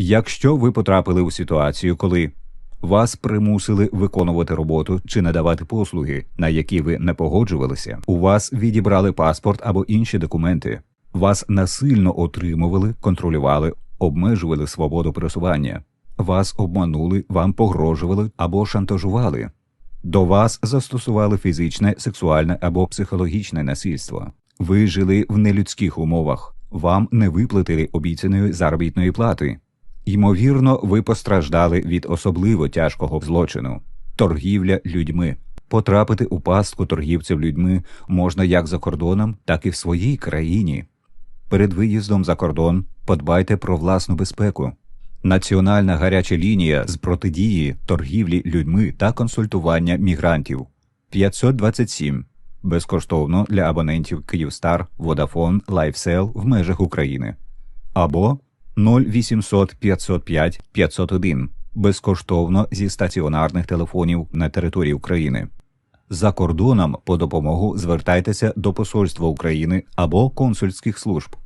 Якщо ви потрапили у ситуацію, коли вас примусили виконувати роботу чи надавати послуги, на які ви не погоджувалися, у вас відібрали паспорт або інші документи, вас насильно отримували, контролювали, обмежували свободу пересування, вас обманули, вам погрожували або шантажували. До вас застосували фізичне, сексуальне або психологічне насильство. Ви жили в нелюдських умовах, вам не виплатили обіцяної заробітної плати. Ймовірно, ви постраждали від особливо тяжкого злочину торгівля людьми. Потрапити у пастку торгівців людьми можна як за кордоном, так і в своїй країні. Перед виїздом за кордон подбайте про власну безпеку. Національна гаряча лінія з протидії торгівлі людьми та консультування мігрантів 527 безкоштовно для абонентів Київстар, Водафон, Лайфсел в межах України або 0800 505 501 безкоштовно зі стаціонарних телефонів на території України. За кордоном по допомогу звертайтеся до Посольства України або консульських служб.